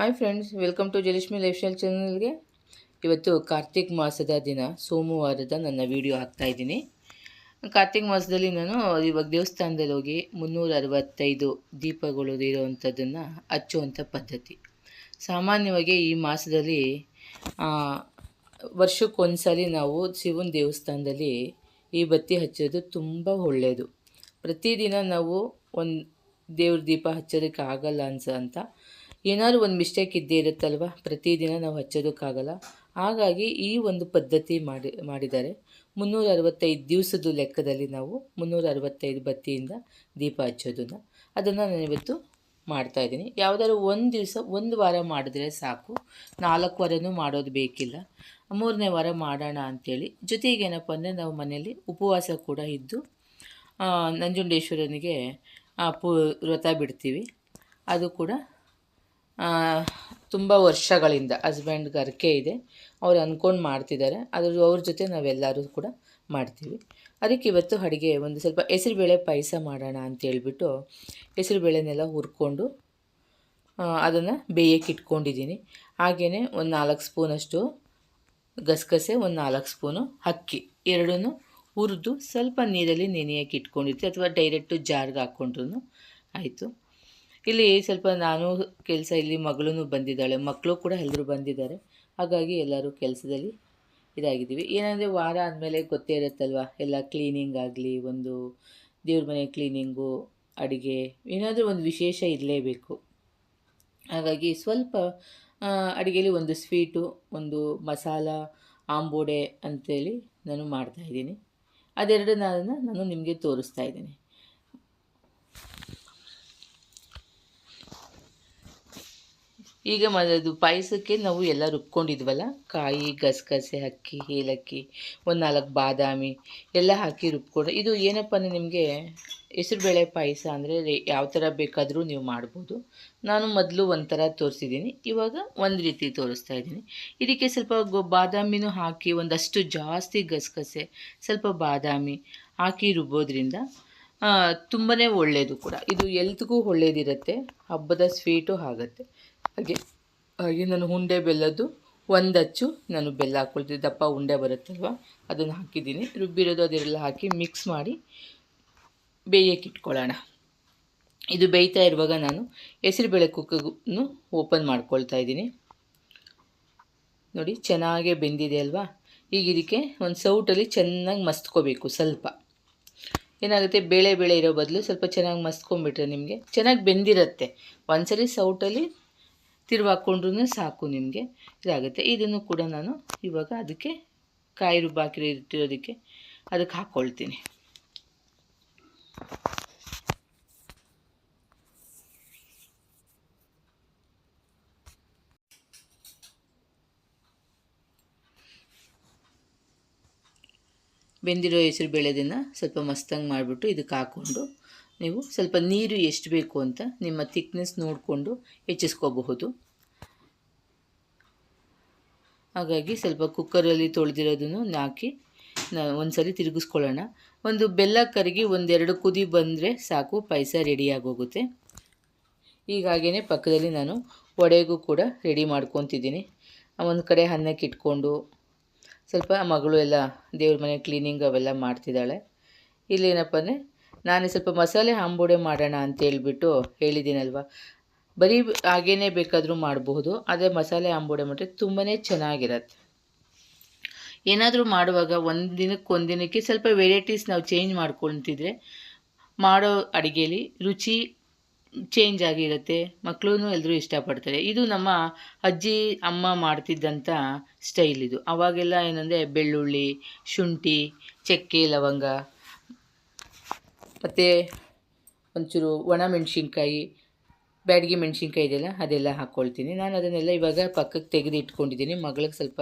Hi friends welcome to Jalakshmi life style ಚಾನಲ್ಗೆ ಇವತ್ತು ಕಾರ್ತಿಕ್ ಮಾಸದ ದಿನ, ಸೋಮವಾರದ ನನ್ನ ವಿಡಿಯೋ ಹಾಕ್ತಾಯಿದ್ದೀನಿ ಕಾರ್ತಿಕ್ ಮಾಸದಲ್ಲಿ ನಾನು ಇವಾಗ ದೇವಸ್ಥಾನದಲ್ಲಿ ಹೋಗಿ ಮುನ್ನೂರ ಅರವತ್ತೈದು ದೀಪಗಳು ಇರೋವಂಥದ್ದನ್ನು ಹಚ್ಚುವಂಥ ಪದ್ಧತಿ. ಸಾಮಾನ್ಯವಾಗಿ ಈ ಮಾಸದಲ್ಲಿ ವರ್ಷಕ್ಕೊಂದ್ಸಲಿ ನಾವು ಶಿವನ ದೇವಸ್ಥಾನದಲ್ಲಿ ಈ ಬತ್ತಿ ಹಚ್ಚೋದು ತುಂಬ ಒಳ್ಳೆಯದು ಪ್ರತಿದಿನ ನಾವು ಒಂದು ದೇವ್ರ ದೀಪ ಹಚ್ಚೋದಕ್ಕೆ ಆಗಲ್ಲ ಅನ್ಸ, ಅಂತ ಏನಾದ್ರು ಒಂದು ಮಿಸ್ಟೇಕ್ ಇದ್ದೇ ಇರುತ್ತಲ್ವ? ಪ್ರತಿದಿನ ನಾವು ಹಚ್ಚೋದಕ್ಕಾಗಲ್ಲ. ಹಾಗಾಗಿ ಈ ಒಂದು ಪದ್ಧತಿ ಮಾಡಿ, ಮಾಡಿದ್ದಾರೆ. ಮುನ್ನೂರ ಅರವತ್ತೈದು ದಿವಸದ ಲೆಕ್ಕದಲ್ಲಿ ನಾವು ಮುನ್ನೂರ ಅರವತ್ತೈದು ಬತ್ತಿಯಿಂದ ದೀಪ ಹಚ್ಚೋದನ್ನು. ಅದನ್ನು ನಾನು ಇವತ್ತು ಮಾಡ್ತಾ ಇದ್ದೀನಿ. ಯಾವುದಾದ್ರು ಒಂದು ದಿವಸ, ಒಂದು ವಾರ ಮಾಡಿದ್ರೆ ಸಾಕು. ನಾಲ್ಕು ವಾರನೂ ಮಾಡೋದು ಬೇಕಿಲ್ಲ. ಮೂರನೇ ವಾರ ಮಾಡೋಣ ಅಂಥೇಳಿ ಜೊತೆಗೆ ಏನಪ್ಪ ಅಂದರೆ ನಾವು ಮನೆಯಲ್ಲಿ ಉಪವಾಸ ಕೂಡ ಇದ್ದು ನಂಜುಂಡೇಶ್ವರನಿಗೆ ಪು, ವ್ರತ ಬಿಡ್ತೀವಿ. ಅದು ಕೂಡ ತುಂಬ ವರ್ಷಗಳಿಂದ ಹಸ್ಬೆಂಡ್ಗೆ ಗರ್ಕೆ ಇದೆ. ಅವ್ರು ಅಂದ್ಕೊಂಡು ಮಾಡ್ತಿದ್ದಾರೆ. ಅದ್ರ ಅವ್ರ ಜೊತೆ ನಾವೆಲ್ಲರೂ ಕೂಡ ಮಾಡ್ತೀವಿ. ಅದಕ್ಕೆ ಇವತ್ತು ಅಡುಗೆ ಒಂದು ಸ್ವಲ್ಪ ಹೆಸರುಬೇಳೆ ಪಾಯಸ ಮಾಡೋಣ ಅಂತ ಹೇಳ್ಬಿಟ್ಟು ಹೆಸರುಬೇಳೆನೆಲ್ಲ ಹುರ್ಕೊಂಡು ಅದನ್ನು ಬೇಯಕ್ಕೆ ಇಟ್ಕೊಂಡಿದ್ದೀನಿ. ಹಾಗೆಯೇ ಒಂದು ನಾಲ್ಕು ಸ್ಪೂನಷ್ಟು ಗಸಗಸೆ, ಒಂದು ನಾಲ್ಕು ಸ್ಪೂನು ಅಕ್ಕಿ. ಎರಡನ್ನೂ ಹುರಿದು ಸ್ವಲ್ಪ ನೀರಲ್ಲಿ ನೆನೆಯಕ್ಕೆ ಇಟ್ಕೊಂಡಿರ್ತೀವಿ. ಅಥವಾ ಡೈರೆಕ್ಟು ಜಾರ್ಗೆ ಹಾಕ್ಕೊಂಡ್ರು ಆಯಿತು. ಇಲ್ಲಿ ಸ್ವಲ್ಪ ನಾನು ಕೆಲಸ ಇಲ್ಲಿ ಮಗಳೂ ಬಂದಿದ್ದಾಳೆ. ಮಕ್ಕಳು ಕೂಡ ಎಲ್ಲರೂ ಬಂದಿದ್ದಾರೆ. ಹಾಗಾಗಿ ಎಲ್ಲರೂ ಕೆಲಸದಲ್ಲಿ ಇದಾಗಿದ್ದೀವಿ. ಏನಂದರೆ ವಾರ ಆದಮೇಲೆ ಗೊತ್ತೇ ಇರುತ್ತಲ್ವ? ಎಲ್ಲ ಕ್ಲೀನಿಂಗ್ ಆಗಲಿ, ಒಂದು ದೇವ್ರ ಮನೆ ಕ್ಲೀನಿಂಗು ಅಡುಗೆ, ಏನಾದರೂ ಒಂದು ವಿಶೇಷ ಇರಲೇಬೇಕು. ಹಾಗಾಗಿ ಸ್ವಲ್ಪ ಅಡುಗೆಯಲ್ಲಿ ಒಂದು ಸ್ವೀಟು ಒಂದು ಮಸಾಲ, ಆಂಬೋಡೆ ಅಂತೇಳಿ ನಾನು ಮಾಡ್ತಾಯಿದ್ದೀನಿ ಅದೆರಡನ್ನ ನಾನು ನಾನು ನಿಮಗೆ ತೋರಿಸ್ತಾ ಇದ್ದೀನಿ. ಈಗ ಮ ಪಾಯಸಕ್ಕೆ ನಾವು ಎಲ್ಲ ರುಬ್ಕೊಂಡಿದ್ವಲ್ಲ? ಕಾಯಿ, ಗಸಗಸೆ, ಅಕ್ಕಿ, ಏಲಕ್ಕಿ, ಒಂದು ನಾಲ್ಕು ಬಾದಾಮಿ ಎಲ್ಲ ಹಾಕಿ ರುಬ್ಕೊಂಡು, ಇದು ಏನಪ್ಪ ಅಂದರೆ ನಿಮಗೆ ಹೆಸರುಬೇಳೆ ಪಾಯಸ ಅಂದರೆ ಯಾವ ಥರ ಬೇಕಾದರೂ ನೀವು ಮಾಡ್ಬೋದು. ನಾನು ಮೊದಲು ಒಂಥರ ತೋರಿಸಿದ್ದೀನಿ ಇವಾಗ ಒಂದು ರೀತಿ ತೋರಿಸ್ತಾ ಇದ್ದೀನಿ. ಇದಕ್ಕೆ ಸ್ವಲ್ಪ ಗೊ, ಬಾದಾಮಿನೂ ಹಾಕಿ ಒಂದಷ್ಟು ಜಾಸ್ತಿ ಗಸಗಸೆ, ಸ್ವಲ್ಪ ಬಾದಾಮಿ ಹಾಕಿ ರುಬ್ಬೋದ್ರಿಂದ ತುಂಬಾ ಒಳ್ಳೆಯದು ಕೂಡ. ಇದು ಎಲ್ತ್ಗೂ ಒಳ್ಳೇದಿರುತ್ತೆ, ಹಬ್ಬದ ಸ್ವೀಟು ಆಗುತ್ತೆ. ಹಾಗೆ ಹಾಗೆ ನಾನು ಉಂಡೆ ಬೆಲ್ಲದ್ದು ಒಂದು ಅಚ್ಚು ನಾನು ಬೆಲ್ಲ ಹಾಕ್ಕೊಳ್ತೀನಿ ದಪ್ಪ ಉಂಡೆ ಬರುತ್ತಲ್ವ? ಅದನ್ನು ಹಾಕಿದ್ದೀನಿ. ರುಬ್ಬಿರೋದು ಅದೆಲ್ಲ ಹಾಕಿ ಮಿಕ್ಸ್ ಮಾಡಿ ಬೇಯಕ್ಕೆ ಇಟ್ಕೊಳ್ಳೋಣ. ಇದು ಬೇಯ್ತಾ ಇರುವಾಗ ನಾನು ಹೆಸರುಬೇಳೆ ಕುಕ್ಕನ್ನು ಓಪನ್ ಮಾಡ್ಕೊಳ್ತಾ ಇದ್ದೀನಿ. ನೋಡಿ, ಚೆನ್ನಾಗೇ ಬೆಂದಿದೆ ಅಲ್ವಾ? ಈಗ ಇದಕ್ಕೆ ಒಂದು ಸೌಟಲ್ಲಿ ಚೆನ್ನಾಗಿ ಮಸ್ತ್ಕೋಬೇಕು ಸ್ವಲ್ಪ. ಏನಾಗುತ್ತೆ? ಬೇಳೆ ಬೇಳೆ ಇರೋ ಬದಲು ಸ್ವಲ್ಪ ಚೆನ್ನಾಗಿ ಮಸ್ಕೊಂಬಿಟ್ರೆ ನಿಮಗೆ ಚೆನ್ನಾಗಿ ಬೆಂದಿರುತ್ತೆ. ಒಂದ್ಸರಿ ಸೌಟಲ್ಲಿ ತಿರುವಾಕೊಂಡ್ರೂ ಸಾಕು ನಿಮಗೆ. ಇದಾಗುತ್ತೆ. ಇದನ್ನು ಕೂಡ ನಾನು ಇವಾಗ ಅದಕ್ಕೆ ಕಾಯಿ ರುಬ್ಬಾಕಿರೋ ಇಟ್ಟಿರೋದಕ್ಕೆ ಅದಕ್ಕೆ ಹಾಕ್ಕೊಳ್ತೀನಿ ಬೆಂದಿರೋ ಹೆಸರು ಬೇಳೆದನ್ನು ಸ್ವಲ್ಪ ಮಸ್ತಂಗೆ ಮಾಡಿಬಿಟ್ಟು ಇದಕ್ಕೆ ಹಾಕ್ಕೊಂಡು ನೀವು ಸ್ವಲ್ಪ ನೀರು ಎಷ್ಟು ಬೇಕು ಅಂತ ನಿಮ್ಮ ಥಿಕ್ನೆಸ್ ನೋಡಿಕೊಂಡು ಹೆಚ್ಚಿಸ್ಕೋಬಹುದು. ಹಾಗಾಗಿ ಸ್ವಲ್ಪ ಕುಕ್ಕರಲ್ಲಿ ತೊಳೆದಿರೋದನ್ನು ನಾನು ಒಂದು ಸರಿ ತಿರುಗಿಸ್ಕೊಳ್ಳೋಣ. ಒಂದು ಬೆಲ್ಲ ಕರಗಿ ಒಂದೆರಡು ಕುದಿ ಬಂದರೆ ಸಾಕು, ಪಾಯಸ ರೆಡಿಯಾಗೋಗುತ್ತೆ ಈಗಾಗೇ ಪಕ್ಕದಲ್ಲಿ ನಾನು ವಡೆಗೂ ಕೂಡ ರೆಡಿ ಮಾಡ್ಕೊತಿದ್ದೀನಿ. ಒಂದು ಕಡೆ ಅನ್ನಕ್ಕೆ ಇಟ್ಕೊಂಡು ಸ್ವಲ್ಪ ಮಗಳು ಎಲ್ಲ ದೇವ್ರ ಮನೆ ಕ್ಲೀನಿಂಗ್ ಅವೆಲ್ಲ ಮಾಡ್ತಿದ್ದಾಳೆ. ಇಲ್ಲೇನಪ್ಪ ಅಂದರೆ ನಾನು ಸ್ವಲ್ಪ ಮಸಾಲೆ ಆಂಬೂಡೆ ಮಾಡೋಣ ಅಂತ ಹೇಳ್ಬಿಟ್ಟು ಹೇಳಿದ್ದೀನಲ್ವ? ಬರೀ ಹಾಗೇ ಬೇಕಾದರೂ ಮಾಡಬಹುದು ಆದರೆ ಮಸಾಲೆ ಆಂಬೂಡೆ ಮಾಡಿದ್ರೆ ತುಂಬಾ ಚೆನ್ನಾಗಿರತ್ತೆ. ಏನಾದರೂ ಮಾಡುವಾಗ ಒಂದು ದಿನಕ್ಕೆ ಒಂದು ದಿನಕ್ಕೆ ಸ್ವಲ್ಪ ವೆರೈಟೀಸ್ ನಾವು ಚೇಂಜ್ ಮಾಡ್ಕೊಳ್ತಿದ್ರೆ ಮಾಡೋ ಅಡುಗೆಯಲ್ಲಿ ರುಚಿ ಚೇಂಜ್ ಆಗಿರುತ್ತೆ ಮಕ್ಕಳೂ ಎಲ್ಲರೂ ಇಷ್ಟಪಡ್ತಾರೆ. ಇದು ನಮ್ಮ ಅಜ್ಜಿ, ಅಮ್ಮ ಮಾಡ್ತಿದ್ದಂಥ ಸ್ಟೈಲ್ ಇದು. ಅವಾಗೆಲ್ಲ ಏನಂದರೆ ಬೆಳ್ಳುಳ್ಳಿ, ಶುಂಠಿ, ಚಕ್ಕೆ, ಲವಂಗ ಮತ್ತು ಒಂಚೂರು ಒಣ ಮೆಣಸಿನ್ಕಾಯಿ, ಬ್ಯಾಡಗಿ ಮೆಣಸಿನ್ಕಾಯಿ ಇದೆಯಲ್ಲ, ಅದೆಲ್ಲ ಹಾಕ್ಕೊಳ್ತೀನಿ ನಾನು ಅದನ್ನೆಲ್ಲ ಇವಾಗ ಪಕ್ಕಕ್ಕೆ ತೆಗೆದು ಇಟ್ಕೊಂಡಿದ್ದೀನಿ. ಮಗಳಿಗೆ ಸ್ವಲ್ಪ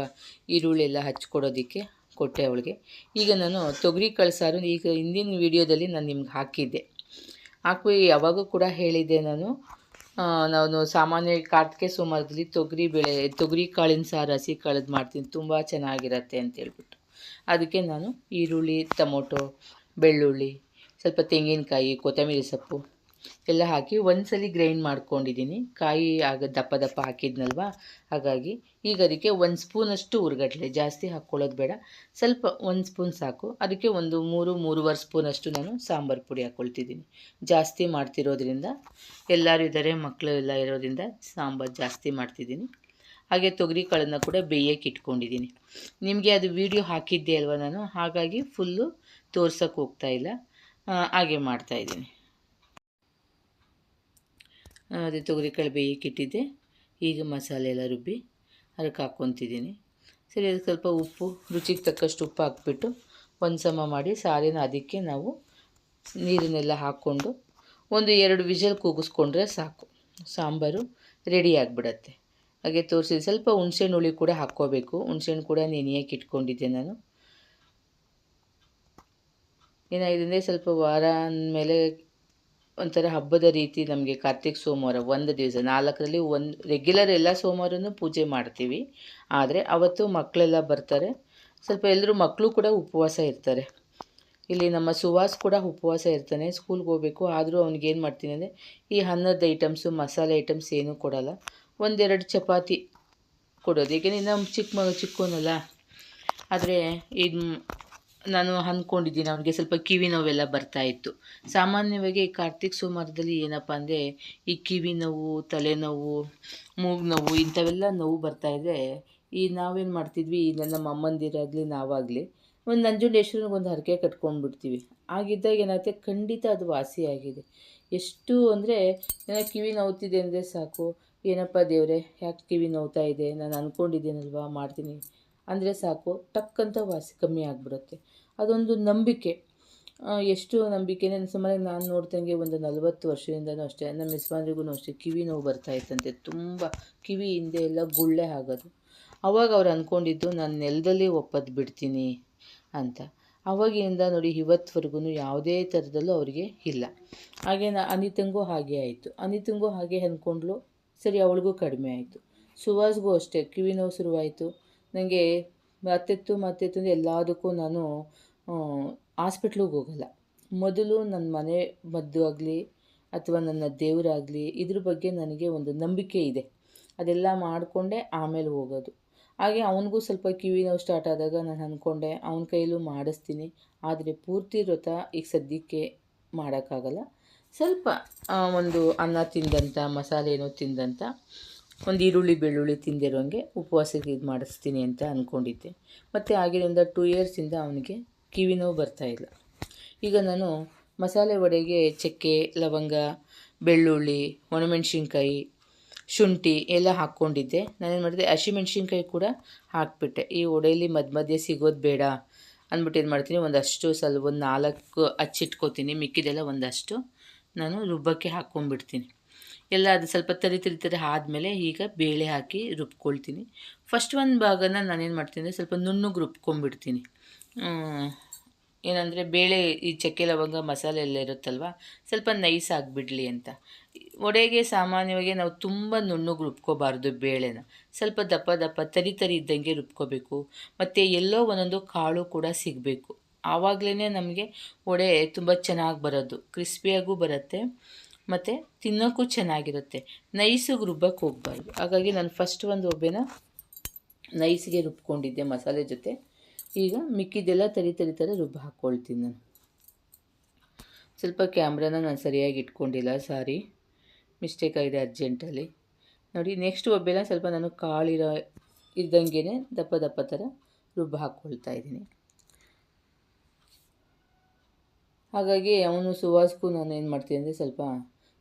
ಈರುಳ್ಳಿ ಎಲ್ಲ ಹಚ್ಕೊಡೋದಕ್ಕೆ ಕೊಟ್ಟೆ ಅವಳಿಗೆ. ಈಗ ನಾನು ತೊಗರಿ ಕಳ್ಸಾರು, ಈಗ ಹಿಂದಿನ ವೀಡಿಯೋದಲ್ಲಿ ನಾನು ನಿಮ್ಗೆ ಹಾಕಿದ್ದೆ. ಹಾಕಿ ಯಾವಾಗೂ ಕೂಡ ಹೇಳಿದ್ದೆ ನಾನು. ನಾನು ಸಾಮಾನ್ಯ ಕಾರ್ತಿಕೆ ಸೋಮವಾರದಲ್ಲಿ ತೊಗರಿ ಬೆಳೆ, ತೊಗರಿ ಕಾಳಿನ ಸಾರು, ಹಸಿ ಕಾಳದ್ದು ಮಾಡ್ತೀನಿ. ತುಂಬ ಚೆನ್ನಾಗಿರತ್ತೆ ಅಂತ ಹೇಳ್ಬಿಟ್ಟು ಅದಕ್ಕೆ ನಾನು ಈರುಳ್ಳಿ, ಟೊಮೊಟೊ, ಬೆಳ್ಳುಳ್ಳಿ ಸ್ವಲ್ಪ ತೆಂಗಿನಕಾಯಿ ಕೊತ್ತಂಬರಿ ಸೊಪ್ಪು ಎಲ್ಲ ಹಾಕಿ ಒಂದ್ಸಲಿ ಗ್ರೈಂಡ್ ಮಾಡ್ಕೊಂಡಿದ್ದೀನಿ. ಕಾಯಿ ಆಗ ದಪ್ಪ ದಪ್ಪ ಹಾಕಿದ್ನಲ್ವ? ಹಾಗಾಗಿ ಈಗ ಅದಕ್ಕೆ ಒಂದು ಸ್ಪೂನಷ್ಟು ಉರ್ಗಡ್ಲೆ. ಜಾಸ್ತಿ ಹಾಕ್ಕೊಳ್ಳೋದು ಬೇಡ. ಸ್ವಲ್ಪ ಒಂದು ಸ್ಪೂನ್ ಸಾಕು. ಅದಕ್ಕೆ ಒಂದು ಮೂರು ಮೂರುವರೆ ಸ್ಪೂನಷ್ಟು ನಾನು ಸಾಂಬಾರು ಪುಡಿ ಹಾಕ್ಕೊಳ್ತಿದ್ದೀನಿ ಜಾಸ್ತಿ ಮಾಡ್ತಿರೋದ್ರಿಂದ ಎಲ್ಲರೂ ಇದ್ದಾರೆ ಮಕ್ಕಳು ಎಲ್ಲ ಇರೋದ್ರಿಂದ ಸಾಂಬಾರು ಜಾಸ್ತಿ ಮಾಡ್ತಿದ್ದೀನಿ. ಹಾಗೆ ತೊಗರಿ ಕಾಳನ್ನು ಕೂಡ ಬೇಯಕ್ಕೆ ಇಟ್ಕೊಂಡಿದ್ದೀನಿ. ನಿಮಗೆ ಅದು ವಿಡಿಯೋ ಹಾಕಿದ್ದೆ ಅಲ್ವ ನಾನು? ಹಾಗಾಗಿ ಫುಲ್ಲು ತೋರ್ಸೋಕ್ಕೆ ಹೋಗ್ತಾ ಇಲ್ಲ. ಆ, ಹಾಗೆ ಮಾಡ್ತಾಯಿದ್ದೀನಿ ಅದೇ ತೊಗರಿ ಕಾಳು ಬೇಯಕ್ಕೆ ಇಟ್ಟಿದ್ದೆ ಈಗ ಮಸಾಲೆ ಎಲ್ಲ ರುಬ್ಬಿ ಅದಕ್ಕೆ ಹಾಕ್ಕೊತಿದ್ದೀನಿ. ಸರಿ, ಅದಕ್ಕೆ ಸ್ವಲ್ಪ ಉಪ್ಪು, ರುಚಿಗೆ ತಕ್ಕಷ್ಟು ಉಪ್ಪು ಹಾಕ್ಬಿಟ್ಟು ಒಂದು ಸಮ ಮಾಡಿ ಸಾರಿನ ಅದಕ್ಕೆ ನಾವು ನೀರನ್ನೆಲ್ಲ ಹಾಕ್ಕೊಂಡು ಒಂದು ಎರಡು ವಿಷಲ್ ಕೂಗಿಸ್ಕೊಂಡ್ರೆ ಸಾಕು. ಸಾಂಬಾರು ರೆಡಿ ಆಗಿಬಿಡತ್ತೆ. ಹಾಗೆ ತೋರಿಸಿದ ಸ್ವಲ್ಪ ಹುಣ್ಸೆಹಣ್ಣು ಹುಳಿ ಕೂಡ ಹಾಕ್ಕೋಬೇಕು. ಹುಣ್ಸೆಹಣ್ಣು ಕೂಡ ನೆನೆಯಕ್ಕೆ ಇಟ್ಕೊಂಡಿದ್ದೆ ನಾನು. ಏನಾಗಿದೆ ಇದರಿಂದ ಸ್ವಲ್ಪ ವಾರ ಅಂದಮೇಲೆ ಒಂಥರ ಹಬ್ಬದ ರೀತಿ ನಮಗೆ ಕಾರ್ತಿಕ್ ಸೋಮವಾರ ಒಂದು ದಿವಸ, ನಾಲ್ಕರಲ್ಲಿ ಒಂದು ರೆಗ್ಯುಲರ್ ಎಲ್ಲ ಸೋಮವಾರನೂ ಪೂಜೆ ಮಾಡ್ತೀವಿ. ಆದರೆ ಅವತ್ತು ಮಕ್ಕಳೆಲ್ಲ ಬರ್ತಾರೆ. ಸ್ವಲ್ಪ ಎಲ್ಲರೂ ಮಕ್ಕಳು ಕೂಡ ಉಪವಾಸ ಇರ್ತಾರೆ. ಇಲ್ಲಿ ನಮ್ಮ ಸುವಾಸ್ ಕೂಡ ಉಪವಾಸ ಇರ್ತಾನೆ ಸ್ಕೂಲ್ಗೆ ಹೋಗಬೇಕು. ಆದರೂ ಅವ್ನಿಗೇನು ಮಾಡ್ತೀನಿ ಅಂದರೆ, ಈ ಅನ್ನದ ಐಟಮ್ಸು ಮಸಾಲೆ ಐಟಮ್ಸ್ ಏನೂ ಕೊಡೋಲ್ಲ. ಒಂದೆರಡು ಚಪಾತಿ ಕೊಡೋದು. ಏಕೆಂದರೆ ನಮ್ಮ ಚಿಕ್ಕ ಮಗ ಚಿಕ್ಕವನಲ್ಲ ಆದರೆ ಇದು ನಾನು ಅಂದ್ಕೊಂಡಿದ್ದೀನಿ, ಅವನಿಗೆ ಸ್ವಲ್ಪ ಕಿವಿ ನೋವೆಲ್ಲ ಬರ್ತಾಯಿತ್ತು ಸಾಮಾನ್ಯವಾಗಿ ಈ ಕಾರ್ತಿಕ್ ಸೋಮವಾರದಲ್ಲಿ ಏನಪ್ಪ ಅಂದರೆ, ಈ ಕಿವಿ ನೋವು ತಲೆನೋವು ಮೂಗು ನೋವು, ಇಂಥವೆಲ್ಲ ನೋವು ಬರ್ತಾಯಿದ್ರೆ ಈ ನಾವೇನು ಮಾಡ್ತಿದ್ವಿ, ಈ ನನ್ನ ಅಮ್ಮಂದಿರಾಗಲಿ ನಾವಾಗಲಿ, ಒಂದು ನಂಜುಂಡೇಶ್ವರನಿಗೆ ಒಂದು ಹರಕೆ ಕಟ್ಕೊಂಡ್ಬಿಡ್ತೀವಿ. ಆಗಿದ್ದಾಗ ಏನಾಗುತ್ತೆ ಖಂಡಿತ ಅದು ವಾಸಿಯಾಗಿದೆ ಎಷ್ಟು ಅಂದರೆ, ಏನೋ ಕಿವಿ ನೋವ್ತಿದೆ ಅಂದರೆ ಸಾಕು. ಏನಪ್ಪ ದೇವರೇ, ಯಾಕೆ ಕಿವಿ ನೋವ್ತಾ ಇದೆ? ನಾನು ಅಂದ್ಕೊಂಡಿದ್ದೀನಲ್ವಾ ಮಾಡ್ತೀನಿ. ಅಂದರೆ ಸಾಕು ಟಕ್ಕಂತ ವಾಸಿ, ಕಮ್ಮಿ ಆಗಿಬಿಡುತ್ತೆ. ಅದೊಂದು ನಂಬಿಕೆ. ಎಷ್ಟು ನಂಬಿಕೆ ನನ್ನ ಸುಮಾರು ನಾನು ನೋಡ್ದಂಗೆ ಒಂದು ನಲವತ್ತು ವರ್ಷದಿಂದನೂ ಅಷ್ಟೇ, ನಮ್ಮ ಯಜಮಾನ್ರಿಗೂ ಅಷ್ಟೇ ಕಿವಿ ನೋವು ಬರ್ತಾ ಇತ್ತಂತೆ, ತುಂಬ ಕಿವಿ ಹಿಂದೆ ಎಲ್ಲ ಗುಳ್ಳೆ ಆಗೋದು. ಅವಾಗ ಅವ್ರು ಅಂದ್ಕೊಂಡಿದ್ದು ನಾನು ನೆಲದಲ್ಲಿ ಒಪ್ಪದು ಬಿಡ್ತೀನಿ ಅಂತ. ಅವಾಗಿನಿಂದ ನೋಡಿ ಇವತ್ತುವರೆಗೂ ಯಾವುದೇ ಥರದಲ್ಲೂ ಅವರಿಗೆ ಇಲ್ಲ. ಹಾಗೆ ನಾ, ಅನಿತಂಗೂ ಹಾಗೆ ಆಯಿತು. ಅನಿತಂಗೂ ಹಾಗೆ ಅಂದ್ಕೊಂಡ್ಲು ಸರಿ ಅವಳಿಗೂ ಕಡಿಮೆ ಆಯಿತು. ಸುವಾಸ್ಗೂ ಅಷ್ಟೇ, ಕಿವಿ ನೋವು ಶುರುವಾಯಿತು. ನನಗೆ ಮತ್ತೆತ್ತು ಮತ್ತೆತ್ತು ಅಂದರೆ ಎಲ್ಲದಕ್ಕೂ ನಾನು ಹಾಸ್ಪಿಟ್ಲಿಗೆ ಹೋಗಲ್ಲ. ಮೊದಲು ನನ್ನ ಮನೆ ಮದ್ದು ಆಗಲಿ ಅಥವಾ ನನ್ನ ದೇವರಾಗಲಿ ಇದ್ರ ಬಗ್ಗೆ ನನಗೆ ಒಂದು ನಂಬಿಕೆ ಇದೆ. ಅದೆಲ್ಲ ಮಾಡಿಕೊಂಡೆ ಆಮೇಲೆ ಹೋಗೋದು. ಹಾಗೆ ಅವನಿಗೂ ಸ್ವಲ್ಪ ಕಿವಿ ನೋವು ಸ್ಟಾರ್ಟ್ ಆದಾಗ ನಾನು ಅಂದ್ಕೊಂಡೆ ಅವನ ಕೈಲೂ ಮಾಡಿಸ್ತೀನಿ, ಆದರೆ ಪೂರ್ತಿ ವ್ರತ ಈಗ ಸದ್ಯಕ್ಕೆ ಮಾಡೋಕ್ಕಾಗಲ್ಲ. ಸ್ವಲ್ಪ ಒಂದು ಅನ್ನ ತಿಂದಂಥ ಮಸಾಲೆ ಏನೋ ತಿಂದಂಥ ಒಂದು ಈರುಳ್ಳಿ, ಬೆಳ್ಳುಳ್ಳಿ ತಿಂದಿರೋಂಗೆ ಉಪವಾಸಕ್ಕೆ ಇದು ಮಾಡಿಸ್ತೀನಿ ಅಂತ ಅಂದ್ಕೊಂಡಿದ್ದೆ ಮತ್ತು ಆಗಿನಿಂದ ಟೂ ಇಯರ್ಸಿಂದ ಅವನಿಗೆ ಕಿವಿ ನೋವು ಬರ್ತಾಯಿಲ್ಲ ಈಗ ನಾನು ಮಸಾಲೆ ವಡೆಗೆ ಚಕ್ಕೆ, ಲವಂಗ, ಬೆಳ್ಳುಳ್ಳಿ, ಒಣಮೆಣ್ಸಿನ್ಕಾಯಿ, ಶುಂಠಿ ಎಲ್ಲ ಹಾಕ್ಕೊಂಡಿದ್ದೆ. ನಾನೇನು ಮಾಡಿದೆ? ಹಸಿಮೆಣ್ಸಿನ್ಕಾಯಿ ಕೂಡ ಹಾಕಿಬಿಟ್ಟೆ. ಈ ಒಡೆಯಲ್ಲಿ ಮಧ್ಯ ಮಧ್ಯೆ ಸಿಗೋದು ಬೇಡ ಅಂದ್ಬಿಟ್ಟು ಏನು ಮಾಡ್ತೀನಿ? ಒಂದಷ್ಟು ಸ್ವಲ್ಪ ಒಂದು ನಾಲ್ಕು ಹಚ್ಚಿಟ್ಕೋತೀನಿ ಮಿಕ್ಕಿದೆಲ್ಲ ಒಂದಷ್ಟು ನಾನು ರುಬ್ಬಕ್ಕೆ ಹಾಕ್ಕೊಂಡ್ಬಿಡ್ತೀನಿ. ಎಲ್ಲ ಅದು ಸ್ವಲ್ಪ ತರಿ ತರಿ ತರಿ ಆದಮೇಲೆ ಈಗ ಬೇಳೆ ಹಾಕಿ ರುಬ್ಕೊಳ್ತೀನಿ. ಫಸ್ಟ್ ಒಂದು ಭಾಗನ ನಾನೇನು ಮಾಡ್ತೀನಿ ಸ್ವಲ್ಪ ನುಣ್ಣಗೆ ರುಬ್ಕೊಂಡ್ಬಿಡ್ತೀನಿ. ಏನಂದರೆ ಬೇಳೆ ಈ ಚಕ್ಕೆ ಲವಂಗ ಮಸಾಲೆ ಎಲ್ಲ ಇರುತ್ತಲ್ವ? ಸ್ವಲ್ಪ ನೈಸ್ ಆಗಿಬಿಡಲಿ ಅಂತ. ವಡೆಗೆ ಸಾಮಾನ್ಯವಾಗಿ ನಾವು ತುಂಬ ನುಣ್ಣಗೆ ರುಬ್ಕೋಬಾರ್ದು ಬೇಳೆನ. ಸ್ವಲ್ಪ ದಪ್ಪ ದಪ್ಪ ತರಿ ತರಿ ಇದ್ದಂಗೆ ರುಬ್ಕೋಬೇಕು. ಮತ್ತು ಎಲ್ಲೋ ಒಂದೊಂದು ಕಾಳು ಕೂಡ ಸಿಗಬೇಕು. ಆವಾಗಲೇ ನಮಗೆ ವಡೆ ತುಂಬ ಚೆನ್ನಾಗಿ ಬರೋದು. ಕ್ರಿಸ್ಪಿಯಾಗೂ ಬರುತ್ತೆ. ಮತ್ತು ತಿನ್ನೋಕ್ಕೂ ಚೆನ್ನಾಗಿರುತ್ತೆ. ನೈಸಿಗೆ ರುಬ್ಬಕ್ಕೆ ಹೋಗ್ಬಾರ್ದು. ಹಾಗಾಗಿ ನಾನು ಫಸ್ಟ್ ಒಂದು ಒಬ್ಬೆನ ನೈಸಿಗೆ ರುಬ್ಕೊಂಡಿದ್ದೆ ಮಸಾಲೆ ಜೊತೆ. ಈಗ ಮಿಕ್ಕಿದ್ದೆಲ್ಲ ತರಿ ತರಿ ಥರ ರುಬ್ಬ ಹಾಕ್ಕೊಳ್ತೀನಿ ನಾನು. ಸ್ವಲ್ಪ ಕ್ಯಾಮ್ರಾನ ನಾನು ಸರಿಯಾಗಿ ಇಟ್ಕೊಂಡಿಲ್ಲ ಸಾರಿ ಮಿಸ್ಟೇಕ್ ಆಗಿದೆ ಅರ್ಜೆಂಟಲ್ಲಿ ನೋಡಿ ನೆಕ್ಸ್ಟ್ ಒಬ್ಬೆಲ್ಲ ಸ್ವಲ್ಪ ನಾನು ಕಾಳಿರೋ ಇದ್ದಂಗೆ ದಪ್ಪ ದಪ್ಪ ಥರ ರುಬ್ಬ ಹಾಕ್ಕೊಳ್ತಾ ಇದ್ದೀನಿ. ಹಾಗಾಗಿ ಅವನು ಸುವಾಸ್ಗೂ ನಾನು ಏನು ಮಾಡ್ತೀನಿ ಅಂದರೆ ಸ್ವಲ್ಪ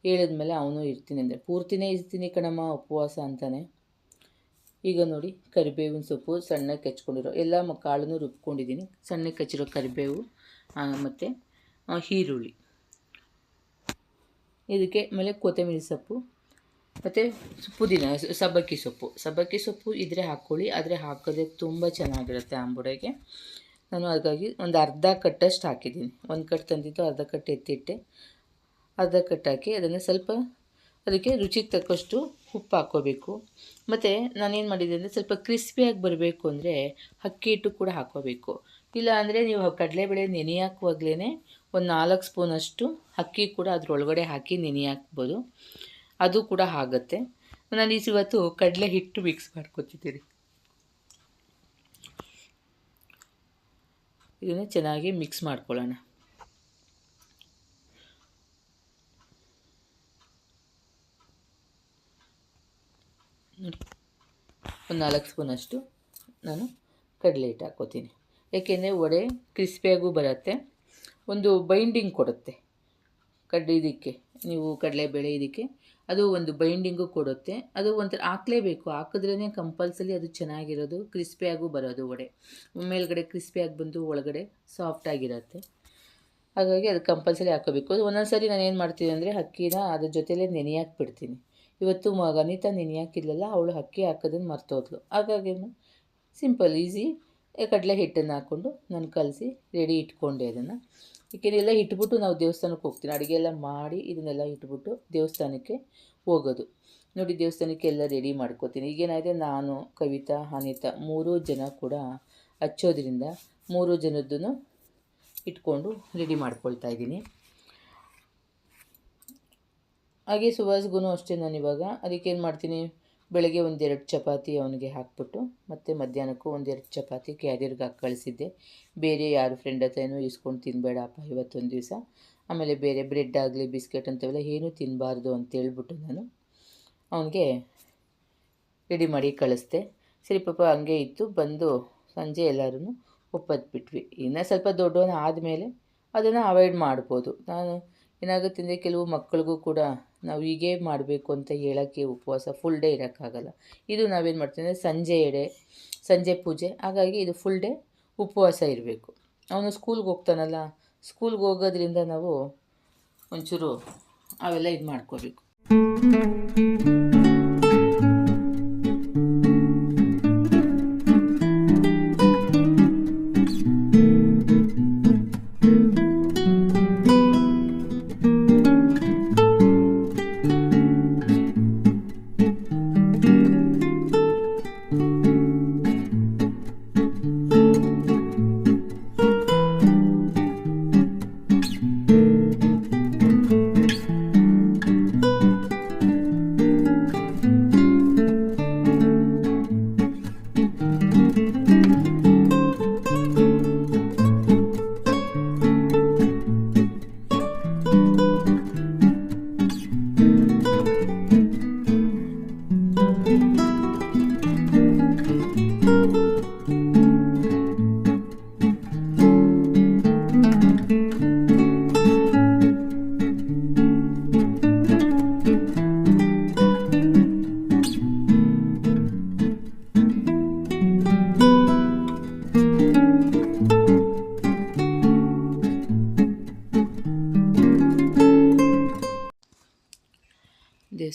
ಹೇಳಿದ್ಮೇಲೆ ಅವನು ಇರ್ತೀನಿ ಅಂದರೆ ಪೂರ್ತಿನೇ ಇರ್ತೀನಿ ಕಣಮ್ಮ, ಉಪವಾಸ ಅಂತಾನೆ. ಈಗ ನೋಡಿ, ಕರಿಬೇವಿನ ಸೊಪ್ಪು ಸಣ್ಣಗೆ ಕೆಚ್ಕೊಂಡಿರೋ ಎಲ್ಲ ಕಾಳನ್ನು ರುಬ್ಕೊಂಡಿದ್ದೀನಿ. ಸಣ್ಣಗೆ ಕಚ್ಚಿರೋ ಕರಿಬೇವು ಮತ್ತು ಈರುಳ್ಳಿ. ಇದಕ್ಕೆ ಆಮೇಲೆ ಕೊತ್ತಂಬರಿ ಸೊಪ್ಪು, ಮತ್ತು ಪುದೀನ ಸಬ್ಬಕ್ಕಿ ಸೊಪ್ಪು. ಸಬ್ಬಕ್ಕಿ ಸೊಪ್ಪು ಇದ್ರೆ ಹಾಕ್ಕೊಳ್ಳಿ, ಆದರೆ ಹಾಕೋದೇ ತುಂಬ ಚೆನ್ನಾಗಿರುತ್ತೆ ಆಂಬುಡೆಗೆ ನಾನು ಹಾಗಾಗಿ ಒಂದು ಅರ್ಧ ಕಟ್ಟಷ್ಟು ಹಾಕಿದ್ದೀನಿ. ಒಂದು ಕಟ್ ತಂದಿದ್ದು ಅರ್ಧ ಕಟ್ ಎತ್ತಿಟ್ಟೆ. ಅರ್ಧ ಕಟ್ ಹಾಕಿ ಅದನ್ನು ಸ್ವಲ್ಪ, ಅದಕ್ಕೆ ರುಚಿಗೆ ತಕ್ಕಷ್ಟು ಉಪ್ಪು ಹಾಕ್ಕೋಬೇಕು. ಮತ್ತು ನಾನೇನು ಮಾಡಿದೆ ಅಂದರೆ ಸ್ವಲ್ಪ ಕ್ರಿಸ್ಪಿಯಾಗಿ ಬರಬೇಕು ಅಂದರೆ ಅಕ್ಕಿ ಹಿಟ್ಟು ಕೂಡ ಹಾಕ್ಕೋಬೇಕು. ಇಲ್ಲ ಅಂದರೆ ನೀವು ಕಡಲೆಬೇಳೆ ನೆನೆ ಹಾಕುವಾಗಲೇ ಒಂದು ನಾಲ್ಕು ಸ್ಪೂನಷ್ಟು ಅಕ್ಕಿ ಕೂಡ ಅದರೊಳಗಡೆ ಹಾಕಿ ನೆನೆ ಹಾಕ್ಬೋದು. ಅದು ಕೂಡ ಆಗುತ್ತೆ. ನಾನು ಇವತ್ತು ಕಡಲೆ ಹಿಟ್ಟು ಮಿಕ್ಸ್ ಮಾಡ್ಕೊತಿದ್ದೀನಿ ಇದನ್ನು ಚೆನ್ನಾಗಿ ಮಿಕ್ಸ್ ಮಾಡ್ಕೊಳ್ಳೋಣ. ನೋಡಿ. ಒಂದು ನಾಲ್ಕು ಸ್ಪೂನಷ್ಟು ನಾನು ಕಡಲೆ ಹಿಟ್ಟು ಹಾಕ್ಕೋತೀನಿ. ಏಕೆಂದರೆ ವಡೆ ಕ್ರಿಸ್ಪಿಯಾಗೂ ಬರುತ್ತೆ. ಒಂದು ಬೈಂಡಿಂಗ್ ಕೊಡುತ್ತೆ. ಕಡ್ಲೆ ಇದಕ್ಕೆ, ನೀವು ಕಡಲೆಬೇಳೆ ಇದಕ್ಕೆ. ಅದು ಒಂದು ಬೈಂಡಿಂಗು ಕೊಡುತ್ತೆ. ಅದು ಒಂಥರ ಹಾಕ್ಲೇಬೇಕು. ಹಾಕಿದ್ರೇ ಕಂಪಲ್ಸರಿ ಅದು ಚೆನ್ನಾಗಿರೋದು ಕ್ರಿಸ್ಪಿಯಾಗೂ ಬರೋದು ವಡೆ. ಮೇಲ್ಗಡೆ ಕ್ರಿಸ್ಪಿಯಾಗಿ ಬಂದು ಒಳಗಡೆ ಸಾಫ್ಟಾಗಿರುತ್ತೆ ಹಾಗಾಗಿ ಅದು ಕಂಪಲ್ಸರಿ ಹಾಕೋಬೇಕು ಒಂದೊಂದು ಸರಿ ನಾನು ಏನು ಮಾಡ್ತೀನಿ ಅಂದರೆ ಅಕ್ಕಿನ ಅದ್ರ ಜೊತೆಲೇ ನೆನೆಯಾಕಿ ಬಿಡ್ತೀನಿ ಇವತ್ತು ಮ ಗಣಿತ ನೆನೆಯಾಕಿಲ್ಲಲ್ಲ ಅವಳು ಅಕ್ಕಿ ಹಾಕೋದನ್ನು ಮರ್ತೋದ್ಲು. ಹಾಗಾಗಿ ಸಿಂಪಲ್ ಈಸಿ ಕಡಲೆ ಹಿಟ್ಟನ್ನು ಹಾಕ್ಕೊಂಡು ನಾನು ಕಲಸಿ ರೆಡಿ ಇಟ್ಕೊಂಡೆ ಅದನ್ನು. ಎಲ್ಲ ಇಟ್ಬಿಟ್ಟು ನಾವು ದೇವಸ್ಥಾನಕ್ಕೆ ಹೋಗ್ತೀನಿ ಅಡುಗೆ ಎಲ್ಲ ಮಾಡಿ ಇದನ್ನೆಲ್ಲ ಇಟ್ಬಿಟ್ಟು ದೇವಸ್ಥಾನಕ್ಕೆ ಹೋಗೋದು. ನೋಡಿ, ದೇವಸ್ಥಾನಕ್ಕೆ ಎಲ್ಲ ರೆಡಿ ಮಾಡ್ಕೋತೀನಿ. ಈಗೇನಾಗಿದೆ ನಾನು, ಕವಿತಾ, ಅನಿತಾ ಮೂರೂ ಜನ ಕೂಡ ಹಚ್ಚೋದ್ರಿಂದ ಮೂರು ಜನದ್ದು ಇಟ್ಕೊಂಡು ರೆಡಿ ಮಾಡ್ಕೊಳ್ತಾ ಇದ್ದೀನಿ. ಹಾಗೆ ಸುಭಾಸ್ಗೂ ಅಷ್ಟೇ ನಾನು ಇವಾಗ. ಅದಕ್ಕೇನು ಮಾಡ್ತೀನಿ? ಬೆಳಗ್ಗೆ ಒಂದೆರಡು ಚಪಾತಿ ಅವನಿಗೆ ಹಾಕ್ಬಿಟ್ಟು ಮತ್ತು ಮಧ್ಯಾಹ್ನಕ್ಕೂ ಒಂದೆರಡು ಚಪಾತಿ ಕ್ಯಾರಿಯರ್ಗೆ ಹಾಕಿ ಕಳಿಸಿದ್ದೆ. ಬೇರೆ ಯಾರು ಫ್ರೆಂಡ್ ಹತ್ರ ಏನೋ ಇಸ್ಕೊಂಡು ತಿನ್ನಬೇಡಪ್ಪ ಇವತ್ತೊಂದು ದಿವಸ. ಆಮೇಲೆ ಬೇರೆ ಬ್ರೆಡ್ ಆಗಲಿ ಬಿಸ್ಕೆಟ್ ಅಂತವೆಲ್ಲ ಏನೂ ತಿನ್ನಬಾರ್ದು ಅಂತೇಳ್ಬಿಟ್ಟು ನಾನು ಅವನಿಗೆ ರೆಡಿ ಮಾಡಿ ಕಳಿಸ್ದೆ. ಸರಿ ಪಾಪ ಹಂಗೆ ಇತ್ತು. ಬಂದು ಸಂಜೆ ಎಲ್ಲರೂ ಒಪ್ಪತ್ಬಿಟ್ವಿ ಇನ್ನು ಸ್ವಲ್ಪ ದೊಡ್ಡವನ ಆದಮೇಲೆ ಅದನ್ನು ಅವಾಯ್ಡ್ ಮಾಡ್ಬೋದು. ನಾನು ಏನಾಗುತ್ತೆ ಅಂದರೆ ಕೆಲವು ಮಕ್ಕಳಿಗೂ ಕೂಡ ನಾವು ಹೀಗೆ ಮಾಡಬೇಕು ಅಂತ ಹೇಳೋಕ್ಕೆ ಉಪವಾಸ ಫುಲ್ ಡೇ ಇರೋಕ್ಕಾಗಲ್ಲ. ಇದು ನಾವೇನು ಮಾಡ್ತೀವಿ ಅಂದರೆ ಸಂಜೆ ಎಡೆ, ಸಂಜೆ ಪೂಜೆ, ಹಾಗಾಗಿ ಇದು ಫುಲ್ ಡೇ ಉಪವಾಸ ಇರಬೇಕು. ಅವನು ಸ್ಕೂಲ್ಗೆ ಹೋಗ್ತಾನಲ್ಲ ಸ್ಕೂಲ್ಗೆ ಹೋಗೋದ್ರಿಂದ ನಾವು ಒಂಚೂರು ಅವೆಲ್ಲ ಇದು ಮಾಡ್ಕೋಬೇಕು.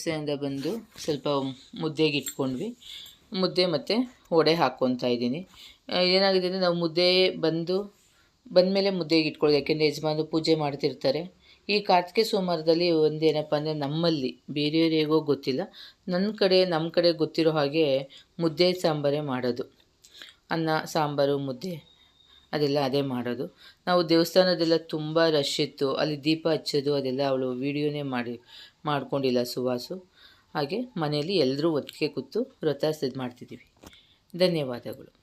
ದೇವಸ್ಥಾನದಿಂದ ಬಂದು ಸ್ವಲ್ಪ ಮುದ್ದೆಗೆ ಇಟ್ಕೊಂಡ್ವಿ. ಮುದ್ದೆ ಮತ್ತು ವಡೆ ಹಾಕ್ಕೊತಾ ಇದ್ದೀನಿ. ಏನಾಗಿದೆ ಅಂದರೆ ನಾವು ಮುದ್ದೆ ಬಂದು ಬಂದಮೇಲೆ ಮುದ್ದೆಗೆ ಇಟ್ಕೊಳ್ಳಿ ಯಾಕೆಂದರೆ ಯಜಮಾನರು ಪೂಜೆ ಮಾಡ್ತಿರ್ತಾರೆ. ಈ ಕಾರ್ತಿಕೆ ಸೋಮವಾರದಲ್ಲಿ ಒಂದೇನಪ್ಪ ಅಂದರೆ ನಮ್ಮಲ್ಲಿ ಬೇರೆಯವ್ರು ಹೇಗೋ ಗೊತ್ತಿಲ್ಲ ನನ್ನ ಕಡೆ ನಮ್ಮ ಕಡೆ ಗೊತ್ತಿರೋ ಹಾಗೆ ಮುದ್ದೆ ಸಾಂಬಾರೇ ಮಾಡೋದು. ಅನ್ನ, ಸಾಂಬಾರು, ಮುದ್ದೆ, ಅದೆಲ್ಲ ಅದೇ ಮಾಡೋದು. ನಾವು ದೇವಸ್ಥಾನದೆಲ್ಲ ತುಂಬ ರಶ್ ಇತ್ತು. ಅಲ್ಲಿ ದೀಪ ಹಚ್ಚೋದು, ಅದೆಲ್ಲ ಅವಳು ವೀಡಿಯೋನೇ ಮಾಡಿ ಮಾಡ್ಕೊಂಡಿಲ್ಲ ಸುವಾಸು. ಹಾಗೆ ಮನೆಯಲ್ಲಿ ಎಲ್ಲರೂ ಒಟ್ಟಿಗೆ ಕೂತು ವ್ರತ ಸಿದ್ಧ ಮಾಡ್ತಿದ್ದೀವಿ. ಧನ್ಯವಾದಗಳು.